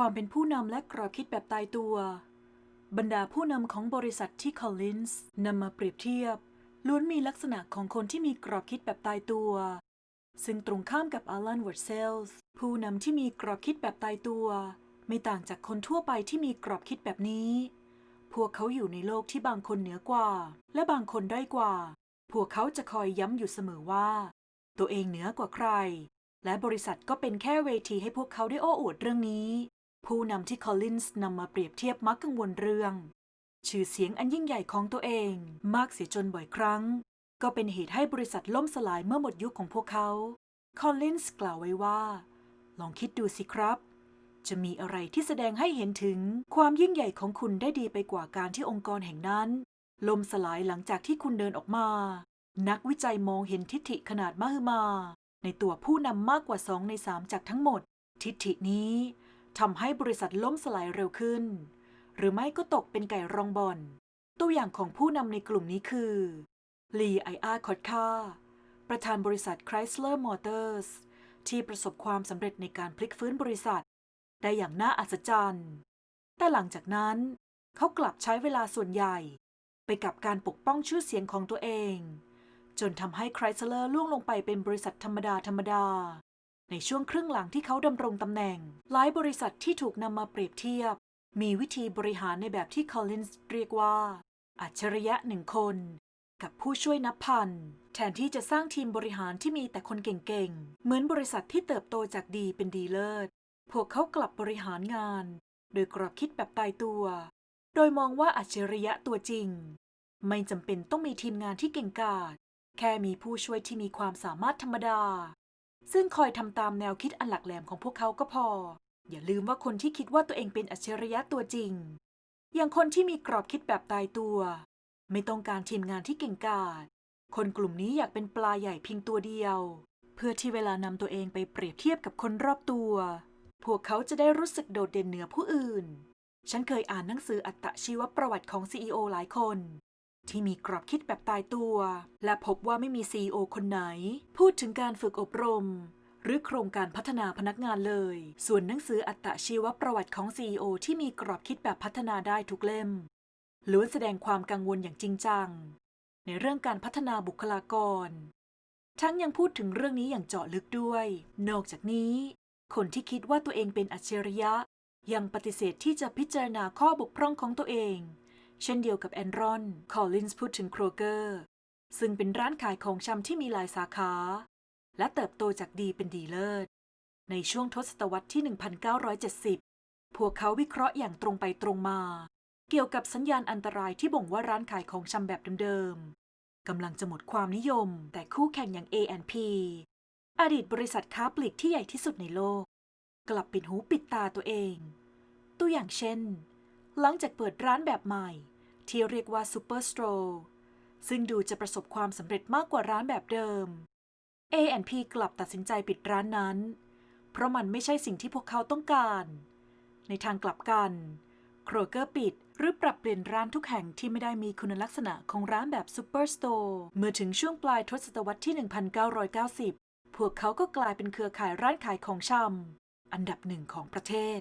ความเป็นผู้นำและกรอบคิดแบบตายตัว บรรดาผู้นำของบริษัทที่ Collins นำมาเปรียบเทียบ ล้วนมีลักษณะของคนที่มีกรอบคิดแบบตายตัว ซึ่งตรงข้ามกับอ l ลันวอร์เซลส์ผู้นำที่มีกรอบคิดแบบตายตัว ไม่ต่างจากคนทั่วไปที่มีกรอบคิดแบบนี้ พวกเขาอยู่ในโลกที่บางคนเหนือกว่า และบางคนด้อยกว่า พวกเขาจะคอยย้ำอยู่เสมอว่า ตัวเองเหนือกว่าใครและบริษัทก็เป็นแค่เวทีให้พวกเขาได้โอ้อวดเรื่องนี้ ผู้นำที่คอลลินส์นำมาเปรียบเทียบมักกังวลเรื่อง ชื่อเสียงอันยิ่งใหญ่ของตัวเองมากเสียจนบ่อยครั้ง ก็เป็นเหตุให้บริษัทล่มสลายเมื่อหมดยุคของพวกเขา คอลลินส์กล่าวไว้ว่า ลองคิดดูสิครับ จะมีอะไรที่แสดงให้เห็นถึงความยิ่งใหญ่ของคุณได้ดีไปกว่าการที่องค์กรแห่งนั้น ล่มสลายหลังจากที่คุณเดินออกมา นักวิจัยมองเห็นทิฐิขนาดมหึมา ในตัวผู้นำมากกว่าสองในสามจากทั้งหมด ทิฐินี้ ทำให้บริษัทล่มสลายเร็วขึ้น หรือไม่ก็ตกเป็นไก่รองบอลตัวอย่างของผู้นำในกลุ่มนี้คือลีไออาร์คอดคาประธานบริษัท Chrysler Motors ที่ประสบความสำเร็จในการพลิกฟื้นบริษัท ได้อย่างน่าอัศจรรย์ แต่หลังจากนั้นเขากลับใช้เวลาส่วนใหญ่ ไปกับการปกป้องชื่อเสียงของตัวเอง จนทำให้ไครสเลอร์ล่วงลงไปเป็นบริษัทธรรมดาธรรมดา ในช่วงครึ่งหลังที่เขาดำรงตำแหน่ง หลายบริษัทที่ถูกนำมาเปรียบเทียบ มีวิธีบริหารในแบบที่คอลลินส์เรียกว่า อัจฉริยะหนึ่งคน กับผู้ช่วยนับพัน แทนที่จะสร้างทีมบริหารที่มีแต่คนเก่งๆ เหมือนบริษัทที่เติบโตจากดีเป็นดีเลิศ พวกเขากลับบริหารงาน โดยกรอบคิดแบบตายตัว โดยมองว่าอัจฉริยะตัวจริง ไม่จำเป็นต้องมีทีมงานที่เก่งกาจแค่มีผู้ช่วยที่มีความสามารถธรรมดา ซึ่งคอยทำตามแนวคิดอันหลักแหลมของพวกเขาก็พอ อย่าลืมว่าคนที่คิดว่าตัวเองเป็นอัจฉริยะตัวจริง อย่างคนที่มีกรอบคิดแบบตายตัว ไม่ต้องการทีมงานที่เก่งกาจคนกลุ่มนี้อยากเป็นปลาใหญ่เพียงตัวเดียว เพื่อที่เวลานำตัวเองไปเปรียบเทียบกับคนรอบตัว พวกเขาจะได้รู้สึกโดดเด่นเหนือผู้อื่น ฉันเคยอ่านหนังสืออัตชีวประวัติของ CEO หลายคน ที่มีกรอบคิดแบบตายตัว และพบว่าไม่มี CEO คนไหน พูดถึงการฝึกอบรม หรือโครงการพัฒนาพนักงานเลย ส่วนหนังสืออัตชีวประวัติของ CEO ที่มีกรอบคิดแบบพัฒนาได้ทุกเล่มล้วนแสดงความกังวลอย่างจริงจัง ในเรื่องการพัฒนาบุคลากร ทั้งยังพูดถึงเรื่องนี้อย่างเจาะลึกด้วย นอกจากนี้ คนที่คิดว่าตัวเองเป็นอัจฉริยะ ยังปฏิเสธที่จะพิจารณาข้อบกพร่องของตัวเอง เช่นเดียวกับแอนรอน คอลลินส์พูดถึงโครเกอร์ ซึ่งเป็นร้านขายของชำที่มีหลายสาขา และเติบโตจากดีเป็นดีเลิศ ในช่วงทศตวรรษที่ 1970 พวกเขาวิเคราะห์อย่างตรงไปตรงมา เกี่ยวกับสัญญาณอันตรายที่บ่งว่าร้านขายของชำแบบเดิมๆกำลังจะหมดความนิยม แต่คู่แข่งอย่าง A&P อดีตบริษัทค้าปลีกที่ใหญ่ที่สุดในโลก กลับปิดหูปิดตาตัวเอง ตัวอย่างเช่น หลังจากเปิดร้านแบบใหม่ ที่เรียกว่า Super Store ซึ่งดูจะประสบความสำเร็จมากกว่าร้านแบบเดิม A&P กลับตัดสินใจปิดร้านนั้น เพราะมันไม่ใช่สิ่งที่พวกเขาต้องการ ในทางกลับกันโครเกอร์ปิดหรือปรับเปลี่ยนร้านทุกแห่งที่ไม่ได้มีคุณลักษณะของร้านแบบ Super Store เมื่อถึงช่วงปลายทศตวรรษที่ 1990 พวกเขาก็กลายเป็นเครือข่ายร้านขายของชำอันดับหนึ่งของประเทศ